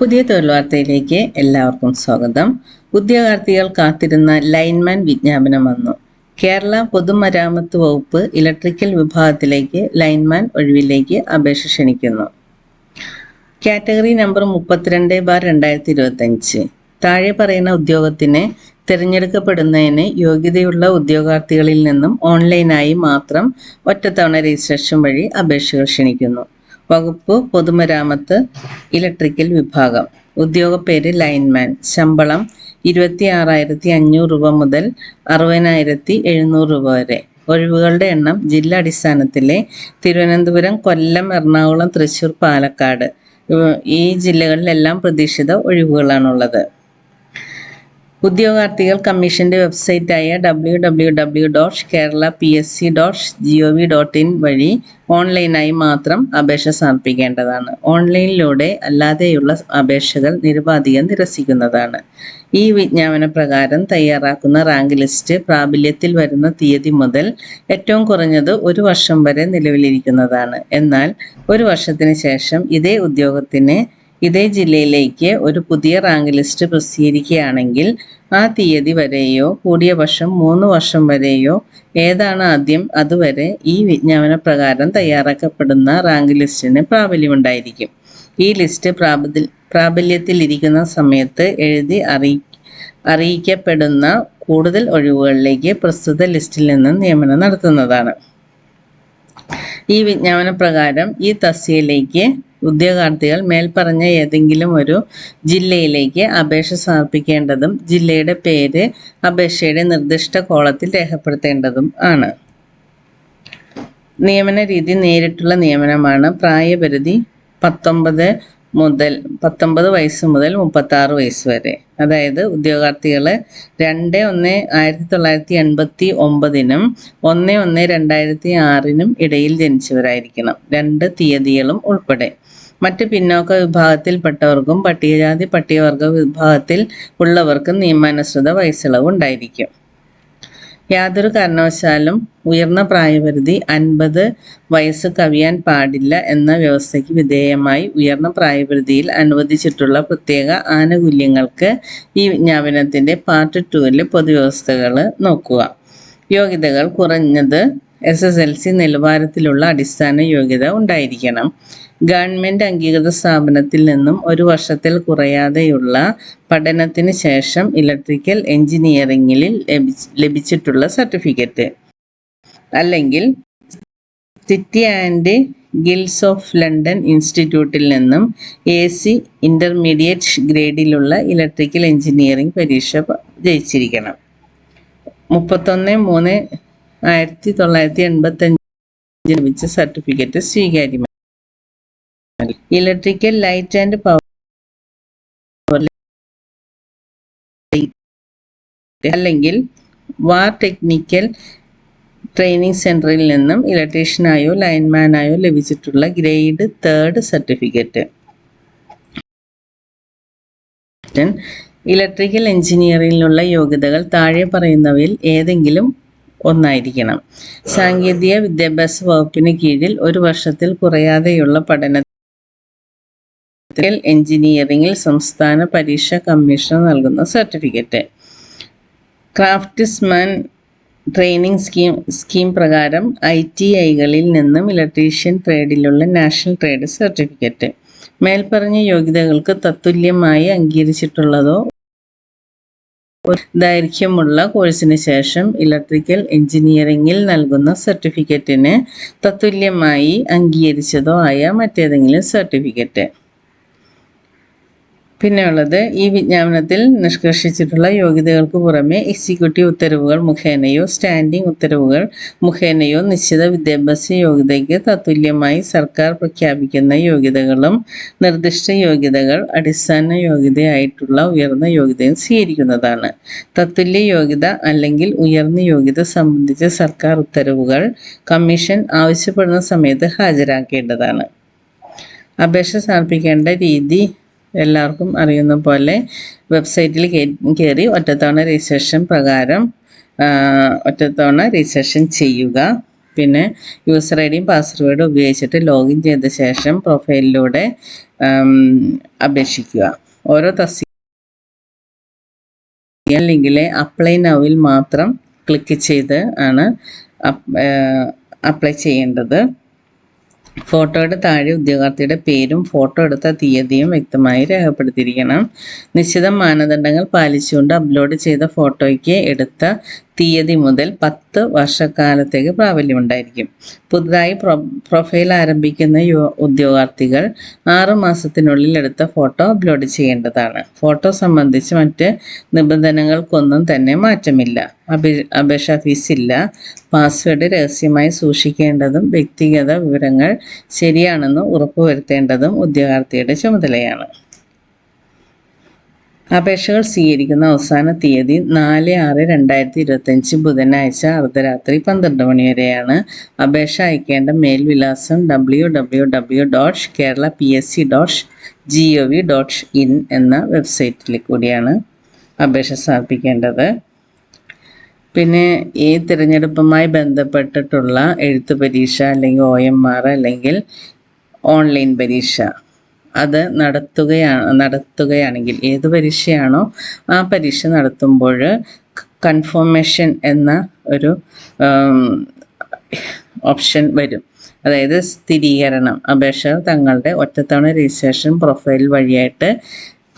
പുതിയ തൊഴിൽ വാർത്തയിലേക്ക് എല്ലാവർക്കും സ്വാഗതം. ഉദ്യോഗാർത്ഥികൾ കാത്തിരുന്ന ലൈൻമാൻ വിജ്ഞാപനം വന്നു. കേരള പൊതുമരാമത്ത് വകുപ്പ് ഇലക്ട്രിക്കൽ വിഭാഗത്തിലേക്ക് ലൈൻമാൻ ഒഴിവിലേക്ക് അപേക്ഷ ക്ഷണിക്കുന്നു. കാറ്റഗറി നമ്പർ മുപ്പത്തിരണ്ട് ബാർ രണ്ടായിരത്തി ഇരുപത്തഞ്ച് താഴെ പറയുന്ന ഉദ്യോഗത്തിന് തിരഞ്ഞെടുക്കപ്പെടുന്നതിന് യോഗ്യതയുള്ള ഉദ്യോഗാർത്ഥികളിൽ നിന്നും ഓൺലൈനായി മാത്രം ഒറ്റത്തവണ രജിസ്ട്രേഷൻ വഴി അപേക്ഷകൾ ക്ഷണിക്കുന്നു. വകുപ്പ് പൊതുമരാമത്ത് ഇലക്ട്രിക്കൽ വിഭാഗം. ഉദ്യോഗ പേര് ലൈൻമാൻ. ശമ്പളം ഇരുപത്തി ആറായിരത്തി അഞ്ഞൂറ് രൂപ മുതൽ അറുപതിനായിരത്തി എഴുന്നൂറ് രൂപ വരെ. ഒഴിവുകളുടെ എണ്ണം ജില്ലാ അടിസ്ഥാനത്തിലെ തിരുവനന്തപുരം കൊല്ലം എറണാകുളം തൃശ്ശൂർ പാലക്കാട്. ഈ ജില്ലകളിലെല്ലാം പ്രതീക്ഷിത ഒഴിവുകളാണുള്ളത്. ഉദ്യോഗാർത്ഥികൾ കമ്മീഷന്റെ വെബ്സൈറ്റായ W W W dot Kerala P S C dot G O V dot in വഴി ഓൺലൈനായി മാത്രം അപേക്ഷ സമർപ്പിക്കേണ്ടതാണ്. ഓൺലൈനിലൂടെ അല്ലാതെയുള്ള അപേക്ഷകൾ നിരുപാധികം നിരസിക്കുന്നതാണ്. ഈ വിജ്ഞാപന പ്രകാരം തയ്യാറാക്കുന്ന റാങ്ക് ലിസ്റ്റ് പ്രാബല്യത്തിൽ വരുന്ന തീയതി മുതൽ ഏറ്റവും കുറഞ്ഞത് ഒരു വർഷം വരെ നിലവിലിരിക്കുന്നതാണ്. എന്നാൽ ഒരു വർഷത്തിന് ശേഷം ഇതേ ഉദ്യോഗത്തിന് ഇതേ ജില്ലയിലേക്ക് ഒരു പുതിയ റാങ്ക് ലിസ്റ്റ് പ്രസിദ്ധീകരിക്കുകയാണെങ്കിൽ ആ തീയതി വരെയോ കൂടിയ വർഷം മൂന്ന് വർഷം വരെയോ ഏതാണ് ആദ്യം അതുവരെ ഈ വിജ്ഞാപന പ്രകാരം തയ്യാറാക്കപ്പെടുന്ന റാങ്ക് ലിസ്റ്റിന് പ്രാബല്യമുണ്ടായിരിക്കും. ഈ ലിസ്റ്റ് പ്രാബല്യ പ്രാബല്യത്തിലിരിക്കുന്ന സമയത്ത് എഴുതി അറിയി അറിയിക്കപ്പെടുന്ന കൂടുതൽ ഒഴിവുകളിലേക്ക് പ്രസ്തുത ലിസ്റ്റിൽ നിന്ന് നിയമനം നടത്തുന്നതാണ്. ഈ വിജ്ഞാപന പ്രകാരം ഈ തസ്തികയിലേക്ക് ഉദ്യോഗാർത്ഥികൾ മേൽപ്പറഞ്ഞ ഏതെങ്കിലും ഒരു ജില്ലയിലേക്ക് അപേക്ഷ സമർപ്പിക്കേണ്ടതും ജില്ലയുടെ പേര് അപേക്ഷയുടെ നിർദ്ദിഷ്ട കോളത്തിൽ രേഖപ്പെടുത്തേണ്ടതും ആണ്. നിയമന രീതി നേരിട്ടുള്ള നിയമനമാണ് പ്രായപരിധി പത്തൊമ്പത് മുതൽ പത്തൊമ്പത് വയസ്സ് മുതൽ മുപ്പത്തി ആറ് വയസ്സ് വരെ. അതായത് ഉദ്യോഗാർത്ഥികൾ രണ്ട് ഒന്ന് ആയിരത്തി തൊള്ളായിരത്തി എൺപത്തി ഒമ്പതിനും ഒന്ന് ഒന്ന് രണ്ടായിരത്തി ആറിനും ഇടയിൽ ജനിച്ചവരായിരിക്കണം. രണ്ട് തീയതികളും ഉൾപ്പെടെ. മറ്റ് പിന്നോക്ക വിഭാഗത്തിൽപ്പെട്ടവർക്കും പട്ടികജാതി പട്ടികവർഗ വിഭാഗത്തിൽ ഉള്ളവർക്കും നിയമാനുസൃത വയസ്സിളവ് ഉണ്ടായിരിക്കും യാതൊരു കാരണവശാലും ഉയർന്ന പ്രായപരിധി അൻപത് വയസ്സ് കവിയാൻ പാടില്ല എന്ന വ്യവസ്ഥയ്ക്ക് വിധേയമായി ഉയർന്ന പ്രായപരിധിയിൽ അനുവദിച്ചിട്ടുള്ള പ്രത്യേക ആനുകൂല്യങ്ങൾക്ക് ഈ വിജ്ഞാപനത്തിന്റെ പാർട്ട് ടുവിലെ പൊതുവ്യവസ്ഥകൾ നോക്കുക. യോഗ്യതകൾ കുറഞ്ഞത് എസ് എസ് എൽ സി നിലവാരത്തിലുള്ള അടിസ്ഥാന യോഗ്യത ഉണ്ടായിരിക്കണം. ഗവൺമെന്റ് അംഗീകൃത സ്ഥാപനത്തിൽ നിന്നും ഒരു വർഷത്തിൽ കുറയാതെയുള്ള പഠനത്തിന് ശേഷം ഇലക്ട്രിക്കൽ എഞ്ചിനീയറിംഗിൽ ലഭിച്ച് ലഭിച്ചിട്ടുള്ള സർട്ടിഫിക്കറ്റ്. അല്ലെങ്കിൽ city and guilds of London ഇൻസ്റ്റിറ്റ്യൂട്ടിൽ നിന്നും എ സി ഇന്റർമീഡിയറ്റ് ഗ്രേഡിലുള്ള ഇലക്ട്രിക്കൽ എഞ്ചിനീയറിംഗ് പരീക്ഷ ജയിച്ചിരിക്കണം. മുപ്പത്തൊന്ന് മൂന്ന് ആയിരത്തി തൊള്ളായിരത്തി എൺപത്തി അഞ്ചിൽ ലഭിച്ച സർട്ടിഫിക്കറ്റ് സ്വീകാര്യമാണ് ഇലക്ട്രിക്കൽ ലൈറ്റ് ആൻഡ് പവർ അല്ലെങ്കിൽ വാർ ടെക്നിക്കൽ ട്രെയിനിങ് സെന്ററിൽ നിന്നും ഇലക്ട്രീഷ്യനായോ ലൈൻമാനായോ ലഭിച്ചിട്ടുള്ള ഗ്രേഡ് തേർഡ് സർട്ടിഫിക്കറ്റ്. ഇലക്ട്രിക്കൽ എഞ്ചിനീയറിംഗിലുള്ള യോഗ്യതകൾ താഴെ പറയുന്നവയിൽ ഏതെങ്കിലും ഒന്നായിരിക്കണം. സാങ്കേതിക വിദ്യാഭ്യാസ വകുപ്പിന് കീഴിൽ ഒരു വർഷത്തിൽ കുറയാതെയുള്ള പഠന ഇലക്ട്രിക്കൽ എഞ്ചിനീയറിംഗിൽ സംസ്ഥാന പരീക്ഷാ കമ്മീഷൻ നൽകുന്ന certificate. Craftsman training scheme scheme പ്രകാരം ഐ ടി ഐകളിൽ നിന്നും ഇലക്ട്രീഷ്യൻ ട്രേഡിലുള്ള നാഷണൽ ട്രേഡ് സർട്ടിഫിക്കറ്റ്. മേൽപ്പറഞ്ഞ യോഗ്യതകൾക്ക് തത്തുല്യമായി അംഗീകരിച്ചിട്ടുള്ളതോ ദൈർഘ്യമുള്ള കോഴ്സിന് ശേഷം ഇലക്ട്രിക്കൽ എഞ്ചിനീയറിംഗിൽ നൽകുന്ന സർട്ടിഫിക്കറ്റിന് തത്തുല്യമായി അംഗീകരിച്ചതോ ആയ മറ്റേതെങ്കിലും സർട്ടിഫിക്കറ്റ്. പിന്നെയുള്ളത് ഈ വിജ്ഞാപനത്തിൽ നിഷ്കർഷിച്ചിട്ടുള്ള യോഗ്യതകൾക്ക് പുറമെ എക്സിക്യൂട്ടീവ് ഉത്തരവുകൾ മുഖേനയോ സ്റ്റാൻഡിംഗ് ഉത്തരവുകൾ മുഖേനയോ നിശ്ചിത വിദ്യാഭ്യാസ യോഗ്യതയ്ക്ക് തത്തുല്യമായി സർക്കാർ പ്രഖ്യാപിക്കുന്ന യോഗ്യതകളും നിർദ്ദിഷ്ട യോഗ്യതകൾ അടിസ്ഥാന യോഗ്യതയായിട്ടുള്ള ഉയർന്ന യോഗ്യതയും സ്വീകരിക്കുന്നതാണ്. തത്തുല്യ യോഗ്യത അല്ലെങ്കിൽ ഉയർന്ന യോഗ്യത സംബന്ധിച്ച സർക്കാർ ഉത്തരവുകൾ കമ്മീഷൻ ആവശ്യപ്പെടുന്ന സമയത്ത് ഹാജരാക്കേണ്ടതാണ്. അപേക്ഷ സമർപ്പിക്കേണ്ട രീതി എല്ലാവർക്കും അറിയുന്ന പോലെ വെബ്സൈറ്റിൽ കയറി ഒറ്റത്തവണ രജിസ്ട്രേഷൻ പ്രകാരം ഒറ്റത്തവണ രജിസ്ട്രേഷൻ ചെയ്യുക. പിന്നെ യൂസർ ഐ ഡിയും പാസ്വേഡും ഉപയോഗിച്ചിട്ട് ലോഗിൻ ചെയ്ത ശേഷം പ്രൊഫൈലിലൂടെ അപേക്ഷിക്കുക. ഓരോ തസ്തി ലിങ്കിലെ അപ്ലൈ നൗവിൽ മാത്രം ക്ലിക്ക് ചെയ്ത് ആണ് അപ്ലൈ ചെയ്യേണ്ടത്. ഫോട്ടോയുടെ താഴെ ഉദ്യോഗാർത്ഥിയുടെ പേരും ഫോട്ടോ എടുത്ത തീയതിയും വ്യക്തമായി രേഖപ്പെടുത്തിയിരിക്കണം. നിശ്ചിത മാനദണ്ഡങ്ങൾ പാലിച്ചുകൊണ്ട് അപ്ലോഡ് ചെയ്ത ഫോട്ടോയ്ക്ക് എടുത്ത തീയതി മുതൽ പത്ത് വർഷക്കാലത്തേക്ക് പ്രാബല്യമുണ്ടായിരിക്കും. പുതുതായി പ്രൊ പ്രൊഫൈൽ ആരംഭിക്കുന്ന യുവ ഉദ്യോഗാർത്ഥികൾ ആറു മാസത്തിനുള്ളിൽ എടുത്ത ഫോട്ടോ അപ്ലോഡ് ചെയ്യേണ്ടതാണ്. ഫോട്ടോ സംബന്ധിച്ച് മറ്റ് നിബന്ധനകൾക്കൊന്നും തന്നെ മാറ്റമില്ല. അപേ അപേക്ഷാ ഫീസില്ല പാസ്വേഡ് രഹസ്യമായി സൂക്ഷിക്കേണ്ടതും വ്യക്തിഗത വിവരങ്ങൾ ശരിയാണെന്ന് ഉറപ്പുവരുത്തേണ്ടതും ഉദ്യോഗാർത്ഥിയുടെ ചുമതലയാണ്. അപേക്ഷകൾ സ്വീകരിക്കുന്ന അവസാന തീയതി നാല് ആറ് രണ്ടായിരത്തി ഇരുപത്തഞ്ച് ബുധനാഴ്ച അർദ്ധരാത്രി പന്ത്രണ്ട് മണി വരെയാണ്. അപേക്ഷ അയക്കേണ്ട മേൽവിലാസം W W W dot Kerala P S C dot G O V dot in എന്ന വെബ്സൈറ്റിൽ കൂടിയാണ് അപേക്ഷ സമർപ്പിക്കേണ്ടത്. പിന്നെ ഈ തിരഞ്ഞെടുപ്പുമായി ബന്ധപ്പെട്ടിട്ടുള്ള എഴുത്ത് പരീക്ഷ അല്ലെങ്കിൽ ഒ എം ആർ അല്ലെങ്കിൽ ഓൺലൈൻ പരീക്ഷ അത് നടത്തുകയാണ് നടത്തുകയാണെങ്കിൽ ഏത് പരീക്ഷയാണോ ആ പരീക്ഷ നടത്തുമ്പോൾ കൺഫർമേഷൻ എന്ന ഒരു ഓപ്ഷൻ വരും. അതായത് സ്ഥിരീകരണം അപേക്ഷ തങ്ങളുടെ ഒറ്റത്തവണ രജിസ്ട്രേഷൻ പ്രൊഫൈൽ വഴിയായിട്ട്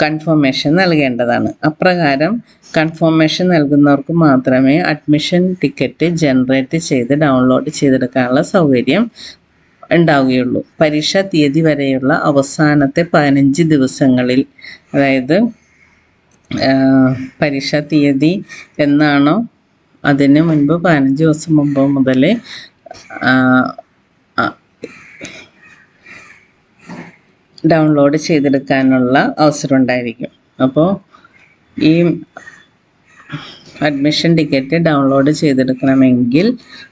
കൺഫർമേഷൻ നൽകേണ്ടതാണ്. അപ്രകാരം കൺഫർമേഷൻ നൽകുന്നവർക്ക് മാത്രമേ അഡ്മിഷൻ ടിക്കറ്റ് ജനറേറ്റ് ചെയ്ത് ഡൗൺലോഡ് ചെയ്തെടുക്കാനുള്ള സൗകര്യം ഉണ്ടാവുകയുള്ളൂ. പരീക്ഷാ തീയതി വരെയുള്ള അവസാനത്തെ പതിനഞ്ച് ദിവസങ്ങളിൽ അതായത് പരീക്ഷാ തീയതി എന്നാണോ അതിന് മുൻപ് പതിനഞ്ച് ദിവസം മുമ്പ് മുതൽ ഡൗൺലോഡ് ചെയ്തെടുക്കാനുള്ള അവസരം ഉണ്ടായിരിക്കും. അപ്പോൾ ഈ അഡ്മിഷൻ ടിക്കറ്റ് ഡൗൺലോഡ് ചെയ്തെടുക്കണമെങ്കിൽ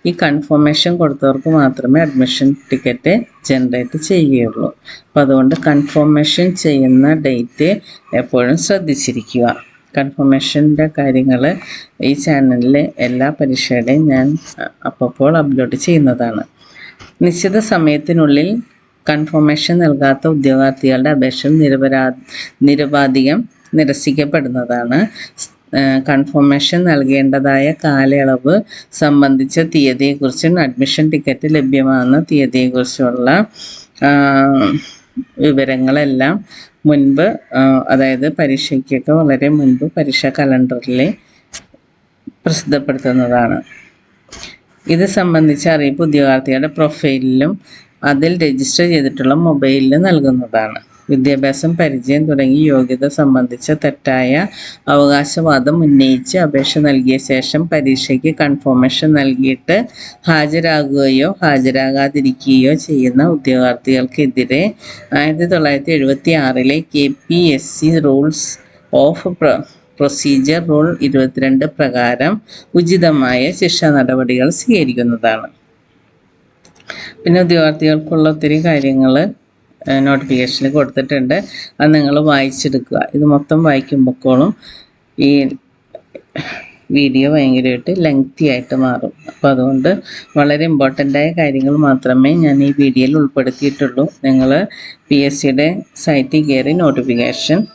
ഈ കൺഫർമേഷൻ കൊടുത്തവർക്ക് മാത്രമേ അഡ്മിഷൻ ടിക്കറ്റ് ജനറേറ്റ് ചെയ്യുകയുള്ളൂ. അപ്പോൾ അതുകൊണ്ട് കൺഫർമേഷൻ ചെയ്യുന്ന ഡേറ്റ് എപ്പോഴും ശ്രദ്ധിച്ചിരിക്കുക. കൺഫർമേഷന്റെ കാര്യങ്ങൾ ഈ ചാനലിലെ എല്ലാ പരീക്ഷയുടെയും ഞാൻ അപ്പോൾ അപ്ലോഡ് ചെയ്യുന്നതാണ്. നിശ്ചിത സമയത്തിനുള്ളിൽ കൺഫർമേഷൻ നൽകാത്ത ഉദ്യോഗാർത്ഥികളുടെ അപേക്ഷ നിരപരാ നിരപാധികം നിരസിക്കപ്പെടുന്നതാണ്. കൺഫർമേഷൻ നൽകേണ്ടതായ കാലയളവ് സംബന്ധിച്ച തീയതിയെക്കുറിച്ചും അഡ്മിഷൻ ടിക്കറ്റ് ലഭ്യമാകുന്ന തീയതിയെക്കുറിച്ചുള്ള വിവരങ്ങളെല്ലാം മുൻപ് അതായത് പരീക്ഷയ്ക്കൊക്കെ വളരെ മുൻപ് പരീക്ഷാ കലണ്ടറിൽ പ്രസിദ്ധപ്പെടുത്തുന്നതാണ്. ഇത് സംബന്ധിച്ച അറിയിപ്പ് ഉദ്യോഗാർത്ഥികളുടെ പ്രൊഫൈലിലും അതിൽ രജിസ്റ്റർ ചെയ്തിട്ടുള്ള മൊബൈലിലും നൽകുന്നതാണ്. വിദ്യാഭ്യാസം പരിചയം തുടങ്ങി യോഗ്യത സംബന്ധിച്ച തെറ്റായ അവകാശവാദം ഉന്നയിച്ച് അപേക്ഷ നൽകിയ ശേഷം പരീക്ഷയ്ക്ക് കൺഫർമേഷൻ നൽകിയിട്ട് ഹാജരാകുകയോ ഹാജരാകാതിരിക്കുകയോ ചെയ്യുന്ന ഉദ്യോഗാർത്ഥികൾക്കെതിരെ ആയിരത്തി തൊള്ളായിരത്തി എഴുപത്തി ആറിലെ K P S C rules of procedure rule ഇരുപത്തിരണ്ട് പ്രകാരം ഉചിതമായ ശിക്ഷാ നടപടികൾ സ്വീകരിക്കുന്നതാണ്. പിന്നെ ഉദ്യോഗാർത്ഥികൾക്കുള്ള ഒത്തിരി കാര്യങ്ങൾ നോട്ടിഫിക്കേഷനിൽ കൊടുത്തിട്ടുണ്ട്. അത് നിങ്ങൾ വായിച്ചെടുക്കുക. ഇത് മൊത്തം വായിക്കുമ്പോഴോളം ഈ വീഡിയോ ഭയങ്കരമായിട്ട് ലെങ്തി ആയിട്ട് മാറും. അപ്പോൾ അതുകൊണ്ട് വളരെ ഇമ്പോർട്ടന്റായ കാര്യങ്ങൾ മാത്രമേ ഞാൻ ഈ വീഡിയോയിൽ ഉൾപ്പെടുത്തിയിട്ടുള്ളൂ. നിങ്ങൾ പി എസ് സിയുടെ സൈറ്റിൽ കയറി നോട്ടിഫിക്കേഷൻ